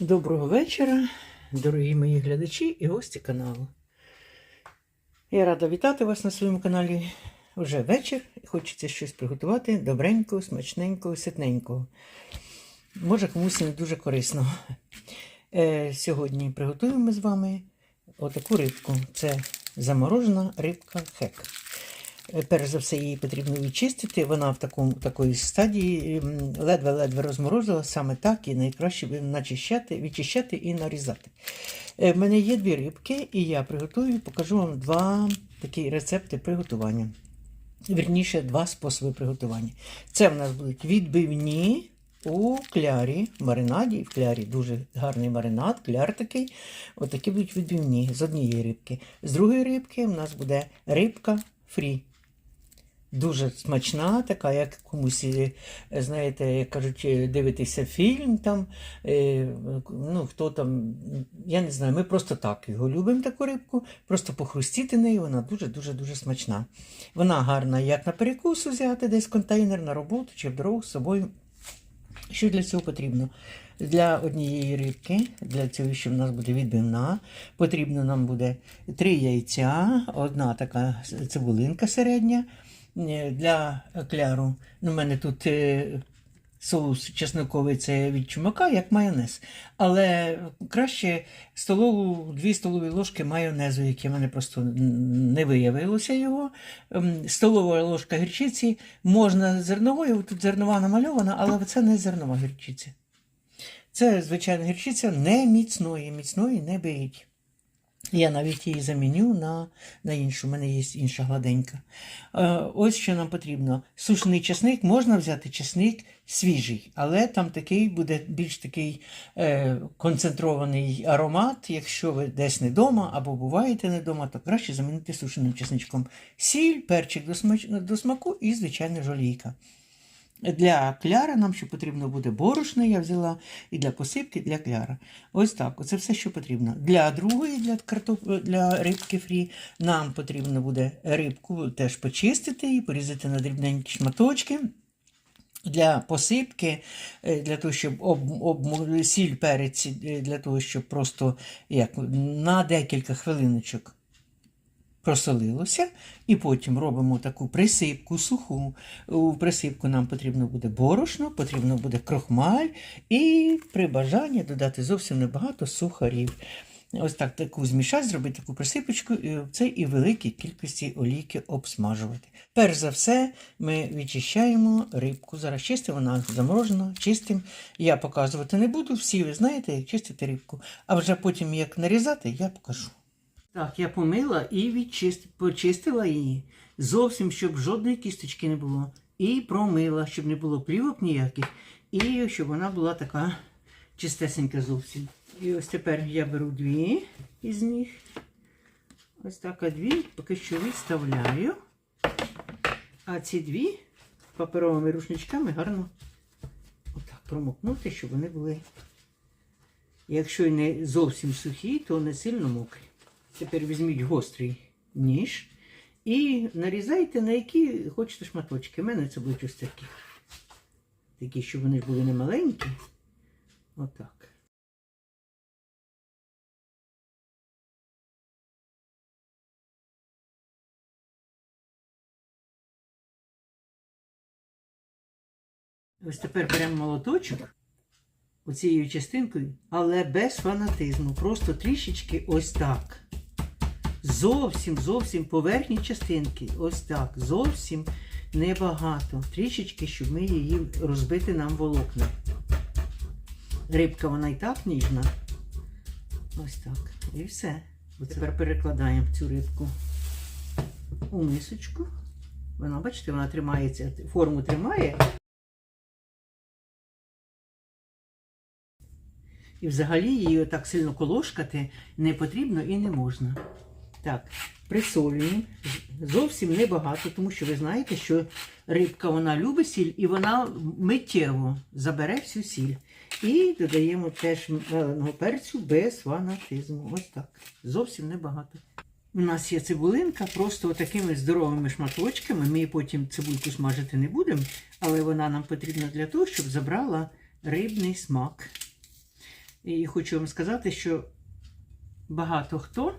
Доброго вечора, дорогі мої глядачі і гості каналу. Я рада вітати вас на своєму каналі. Вже вечір хочеться щось приготувати добренького, смачненького, ситненького. Може, комусь не дуже корисно. Е, сьогодні приготуємо з вами отаку рибку. Це заморожена рибка хек. Е, Перш за все, її потрібно відчистити. Вона в такому, такої стадії ледве-ледве розморозила, саме так і найкраще начищати, відчищати і нарізати. Е, В мене є дві рибки, і я приготую, покажу вам два такі рецепти приготування. Вірніше, два способи приготування. Це в нас будуть відбивні у клярі, маринаді. В клярі дуже гарний маринад, кляр такий. Отакі будуть відбивні з однієї рибки. З другої рибки в нас буде рибка фрі. Дуже смачна, така, як комусь, е, знаєте, як кажуть, е, дивитися фільм там. е, Ну, хто там, я не знаю, ми просто так його любимо, таку рибку, просто похрустіти нею, вона дуже-дуже дуже смачна. Вона гарна як на перекус взяти, десь контейнер на роботу чи в дорогу з собою. Що для цього потрібно? Для однієї рибки, для цього, що в нас буде відбивна, потрібно нам буде три яйця, одна така цибулинка середня. Для. Ну, у мене тут е, соус чесноковий це від чумака, як майонез. Але краще столову, дві столові ложки майонезу, яке в мене просто не виявилося його. Ем, Столова ложка гірчиці можна зерновою, тут зернова намальована, але це не зернова гірчиця. Це, звичайна гірчиця не міцної, міцної не беріть. Я навіть її заміню на, на іншу, у мене є інша гладенька. Е, ось що нам потрібно. Сушений чесник, можна взяти чесник свіжий, але там такий буде більш такий е, концентрований аромат. Якщо ви десь не вдома або буваєте не вдома, то краще замінити сушеним чесничком. Сіль, перчик до, смаку і, звичайно, жолійка. Для кляра нам ще потрібно буде борошно, я взяла, і для посипки, для кляра. Ось так. Оце все, що потрібно. Для другої, для картоп... для рибки фрі, нам потрібно буде рибку теж почистити і порізати на дрібненькі шматочки. Для посипки, е, для того, щоб об, об, сіль перець, е, для того, щоб просто як, на декілька хвилиночок просолилося, і потім робимо таку присипку суху. У присипку нам потрібно буде борошно, потрібно буде крохмаль і при бажанні додати зовсім небагато сухарів. Ось так таку змішати, зробити таку присипочку, і це і великій кількості олійки обсмажувати. Перш за все, ми відчищаємо рибку. Зараз чистимо, вона заморожена, чистим. Я показувати не буду, всі ви знаєте, як чистити рибку. А вже потім, як нарізати, я покажу. Так, я помила і відчист... почистила її. Зовсім, щоб жодної кісточки не було. І промила, щоб не було плівок ніяких. І щоб вона була така чистесенька зовсім. І ось тепер я беру дві із них. Ось так, а дві поки що відставляю. А ці дві паперовими рушничками гарно отак промокнути, щоб вони були. Якщо не зовсім сухі, то не сильно мокрі. Тепер візьміть гострий ніж і нарізайте на які хочете шматочки. У мене це будуть ось такі. Такі, щоб вони були не маленькі. Отак. Ось тепер беремо молоточок оцією частинкою, але без фанатизму. Просто трішечки ось так. Зовсім, зовсім поверхні частинки. Ось так. Зовсім небагато. Трішечки, щоб ми її розбити нам волокна. Рибка вона і так ніжна. Ось так. І все. От тепер перекладаємо цю рибку у мисочку. Вона, бачите, вона тримається, форму тримає. І взагалі її так сильно колошкати не потрібно і не можна. Так, присолюємо. Зовсім небагато, тому що ви знаєте, що рибка вона любить сіль і вона миттєво забере всю сіль. І додаємо теж меленого перцю без фанатизму. Ось так. Зовсім небагато. У нас є цибулинка, просто такими здоровими шматочками. Ми потім цибульку смажити не будемо, але вона нам потрібна для того, щоб забрала рибний смак. І хочу вам сказати, що багато хто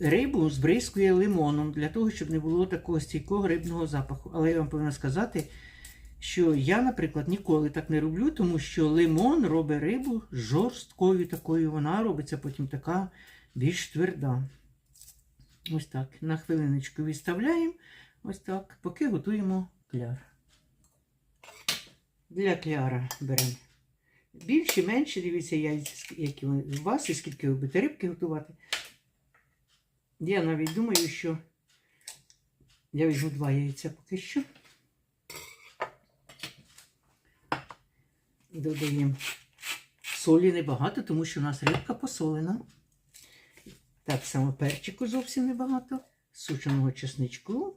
рибу збризкує лимоном для того, щоб не було такого стійкого рибного запаху. Але я вам повинна сказати, що я, наприклад, ніколи так не роблю, тому що лимон робить рибу жорсткою такою. Вона робиться потім така більш тверда. Ось так. На хвилиночку відставляємо. Ось так, поки готуємо кляр. Для кляра беремо більше, менше, дивіться, яйця, які у вас і скільки ви будете рибки готувати. Я навіть думаю, що я візьму два яйця поки що. Додаємо солі небагато, тому що у нас рибка посолена. Так само перчику зовсім небагато. Сушеного чесничку.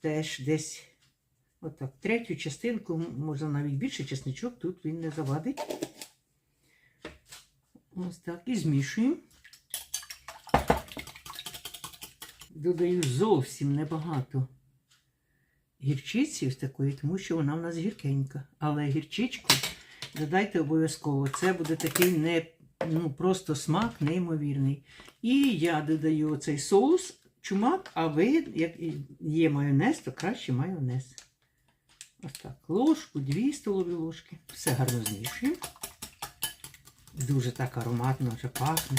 Теж десь отак. Третю частинку, можна навіть більше чесничок, тут він не завадить. Ось так. І змішуємо. Додаю зовсім небагато гірчиці такої, тому що вона в нас гіркенька. Але гірчичку додайте обов'язково. Це буде такий не, ну, просто смак неймовірний. І я додаю оцей соус, чумак, а ви, як є майонез, то краще майонез. Ось так. Ложку, дві столові ложки. Все гарно змішуємо. Дуже так ароматно вже пахне.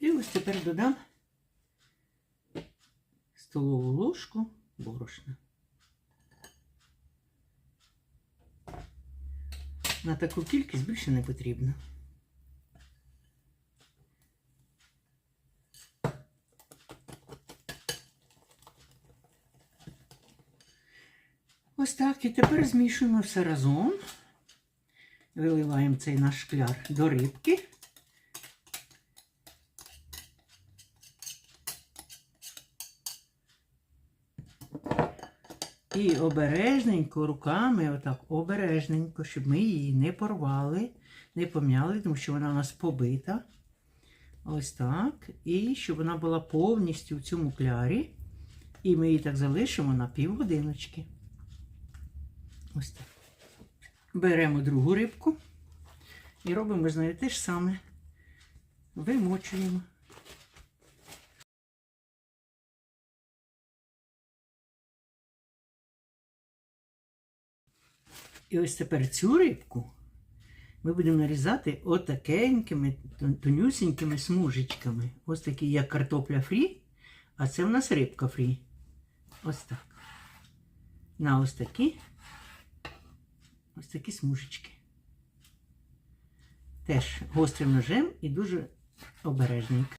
І ось тепер додам столову ложку борошна. На таку кількість більше не потрібно. Ось так. І тепер змішуємо все разом. Виливаємо цей наш шкляр до рибки. І обережненько руками, отак обережненько, щоб ми її не порвали, не пом'яли, тому що вона у нас побита. Ось так. І щоб вона була повністю в цьому клярі. І ми її так залишимо на півгодиночки. Ось так. Беремо другу рибку і робимо з нею те ж саме. Вимочуємо. І ось тепер цю рибку ми будемо нарізати отакенькими тон- тонюсенькими смужечками. Ось такі, як картопля фрі, а це в нас рибка фрі. Ось так. На ось такі. Ось такі смужечки. Теж гострим ножем і дуже обережненько.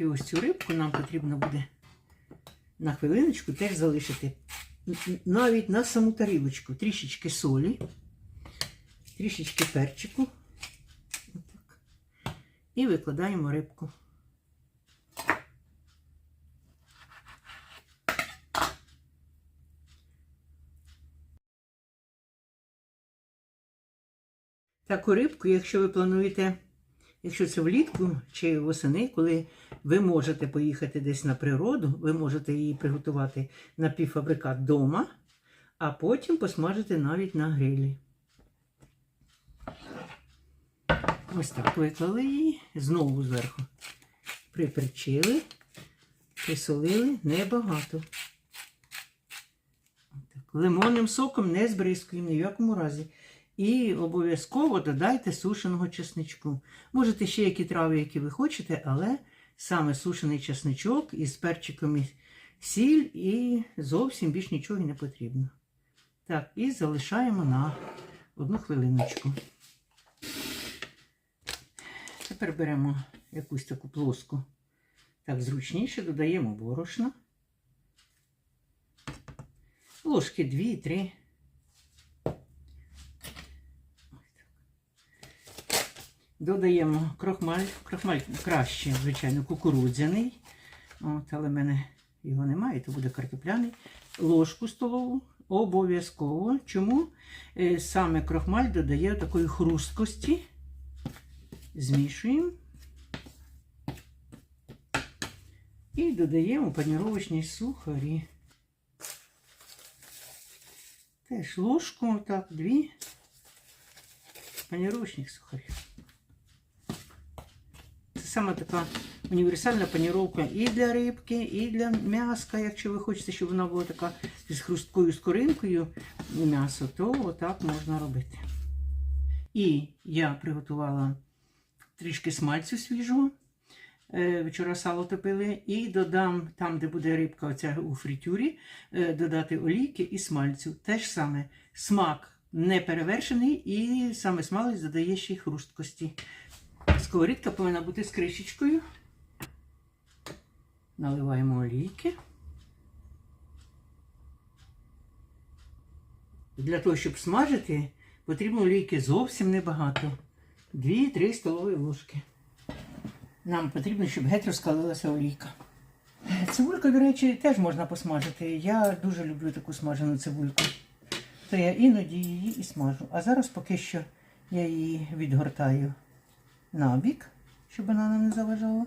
І ось цю рибку нам потрібно буде на хвилиночку теж залишити навіть на саму тарілочку. Трішечки солі, трішечки перчику. І викладаємо рибку. Таку рибку, якщо ви плануєте, якщо це влітку чи восени, коли ви можете поїхати десь на природу, ви можете її приготувати напівфабрикат вдома, а потім посмажити навіть на грилі. Ось так виклали її, знову зверху. Приперчили, присолили небагато. Лимонним соком не збризкуємо ні в якому разі. І обов'язково додайте сушеного чесничку. Можете ще які трави, які ви хочете, але саме сушений чесничок із перчиком і сіль і зовсім більш нічого не потрібно. Так, і залишаємо на одну хвилиночку. Тепер беремо якусь таку плоску. Так, зручніше додаємо борошна. Ложки 2-3. Додаємо крохмаль. Крохмаль краще, звичайно, кукурудзяний. От, але в мене його немає, то буде картопляний. Ложку столову обов'язково. Чому? Е, Саме крохмаль додає такої хрусткості. Змішуємо. І додаємо паніровочні сухарі. Теж ложку, так, дві паніровочних сухарів. Саме така універсальна паніровка і для рибки, і для м'яска. Якщо ви хочете, щоб вона була така з хрусткою скоринкою м'ясо, то отак можна робити. І я приготувала трішки смальцю свіжого. Е, Вчора сало топили, і додам там, де буде рибка оця у фритюрі, е, додати олійки і смальцю. Те ж саме смак не перевершений, і саме смалець додає ще й хрусткості. Сковорідка повинна бути з кришечкою. Наливаємо олійки. Для того, щоб смажити, потрібно олійки зовсім небагато. 2-3 столові ложки. Нам потрібно, щоб геть розкалилася олійка. Цибульку, до речі, теж можна посмажити. Я дуже люблю таку смажену цибульку. То я іноді її і смажу. А зараз поки що я її відгортаю на бік, щоб вона нам не заважала.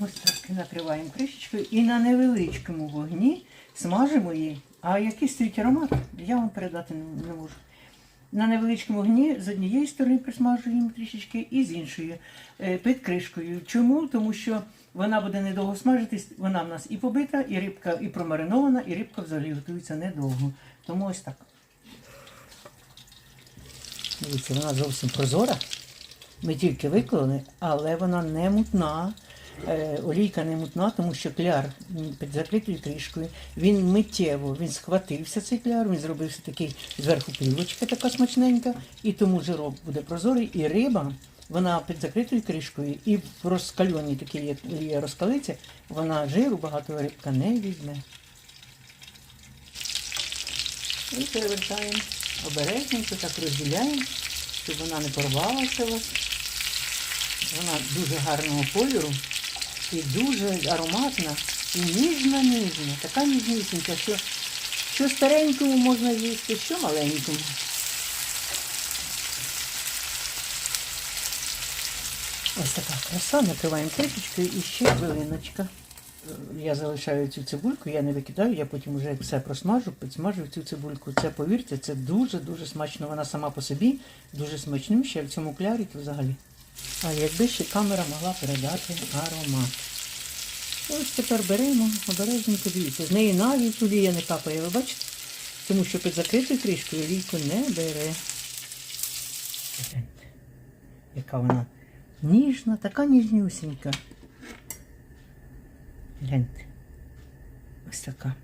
Ось так накриваємо кришечкою і на невеличкому вогні смажимо її. А який стоїть аромат, я вам передати не, можу. На невеличкому вогні з однієї сторони присмажуємо трішечки і з іншої е, під кришкою. Чому? Тому що вона буде недовго смажитись, вона в нас і побита, і рибка і промаринована, і рибка взагалі готується недовго. Тому ось так. Дивіться, вона зовсім прозора. Ми тільки виклали, але вона не мутна. Е, олійка не мутна, тому що кляр під закритою кришкою. Він миттєво, він схватився цей кляр, він зробився такий зверху плівочка така смачненька, і тому жирок буде прозорий, і риба, вона під закритою кришкою, і в розкальоній такій, як є розкалиця, вона жиру багато рибка не візьме. І перевертаємо обережненько, так розділяємо, щоб вона не порвалася у вас. Вона дуже гарного кольору і дуже ароматна і ніжна ніжна. Така ніжнісінька, що, що старенькому можна їсти, що маленькому. Ось така краса, накриваємо кришечкою і ще хвилиночка. Я залишаю цю цибульку, я не викидаю, я потім вже все просмажу, підсмажу цю цибульку. Це, повірте, це дуже-дуже смачно. Вона сама по собі дуже смачним, ще в цьому клярі взагалі. А якби ще камера могла передати аромат. Ось тепер беремо, обережненько дивіться. З неї навіть олія не капає, ви бачите? Тому що під закритою кришкою олійку не бере. Яка вона ніжна, така ніжнюсінька. Гляньте. Ось така.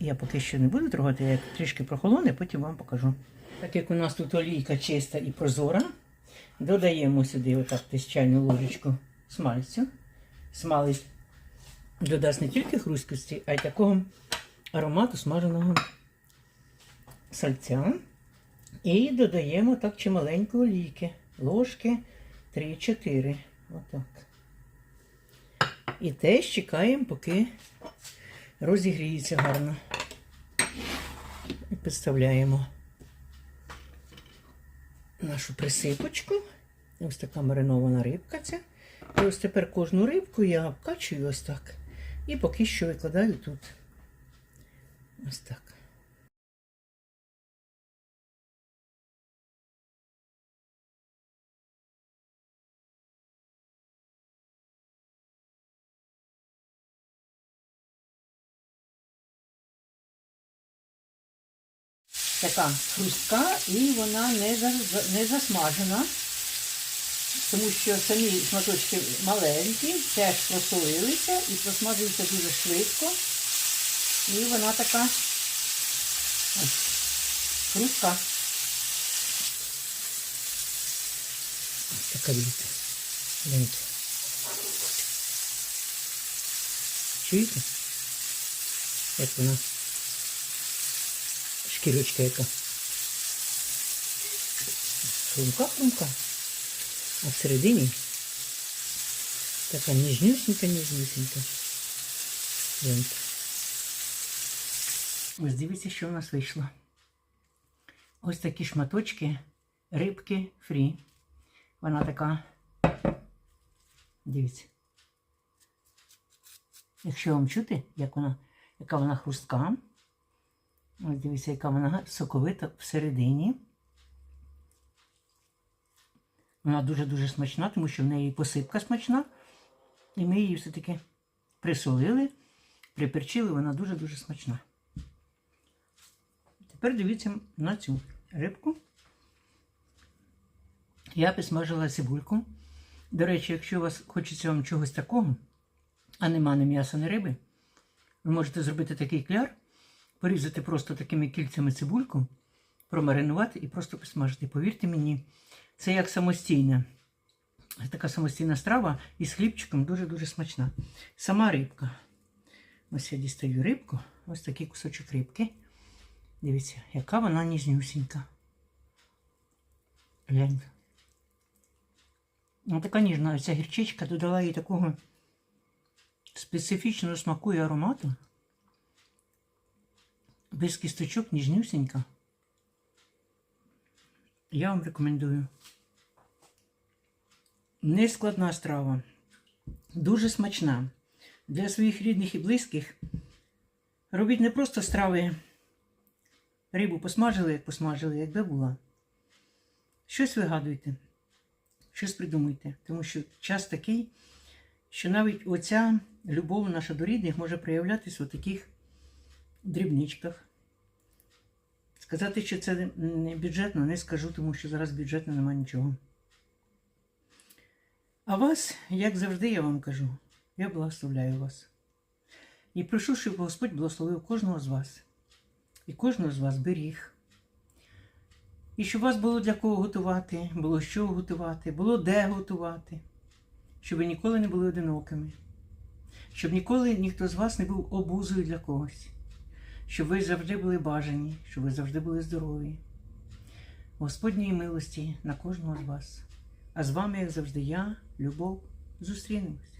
Я поки що не буду трогати, як трішки прохолоне, потім вам покажу. Так як у нас тут олійка чиста і прозора, додаємо сюди отак десь ложечку смальцю. Смалець додасть не тільки хрусткості, а й такого аромату смаженого сальця. І додаємо так чималенько олійки. Ложки 3-4. Отак. І теж чекаємо, поки розігріється гарно. І підставляємо нашу присипочку. Ось така маринована рибка ця. І ось тепер кожну рибку я обкачую ось так. І поки що викладаю тут. Ось так. Така хрустка і вона не, за, не засмажена тому що самі шматочки маленькі, теж просолилися і просмажуються дуже швидко. І вона така ось, хрустка. Така дивіться. Гляньте. Чуєте? Як вона? Шкірочка яка. Хрумка-хрумка. А всередині Така ніжнюсінька, ніжнюсінька. Гляньте. Ось дивіться, що в нас вийшло. Ось такі шматочки рибки фрі. Вона така. Дивіться. Якщо вам чути, як вона, яка вона хрустка. Ось дивіться, яка вона соковита всередині. Вона дуже-дуже смачна, тому що в неї посипка смачна. І ми її все-таки присолили, приперчили, вона дуже-дуже смачна. Тепер дивіться на цю рибку. Я підсмажила цибульку. До речі, якщо у вас хочеться вам чогось такого, а нема ні м'яса, ні риби, ви можете зробити такий кляр, порізати просто такими кільцями цибульку, промаринувати і просто посмажити. Повірте мені, це як самостійна. Така самостійна страва із хлібчиком дуже-дуже смачна. Сама рибка. Ось я дістаю рибку, ось такий кусочок рибки. Дивіться, яка вона ніжнюсінька. Гляньте. Ну, така ніжна, ця гірчичка додала їй такого специфічного смаку і аромату. Без кісточок ніжнюсінька. Я вам рекомендую. Нескладна страва. Дуже смачна. Для своїх рідних і близьких робіть не просто страви. Рибу посмажили, як посмажили, якби була. Щось вигадуйте, щось придумуйте. Тому що час такий, що навіть оця любов наша до рідних може проявлятися у таких дрібничках. Сказати, що це не бюджетно, не скажу, тому що зараз бюджетно немає нічого. А вас, як завжди, я вам кажу, я благословляю вас. І прошу, щоб Господь благословив кожного з вас. І кожного з вас беріг. І щоб вас було для кого готувати, було що готувати, було де готувати, щоб ви ніколи не були одинокими, щоб ніколи ніхто з вас не був обузою для когось, щоб ви завжди були бажані, щоб ви завжди були здорові. Господньої милості на кожного з вас. А з вами, як завжди, я, Любов, зустрінемось.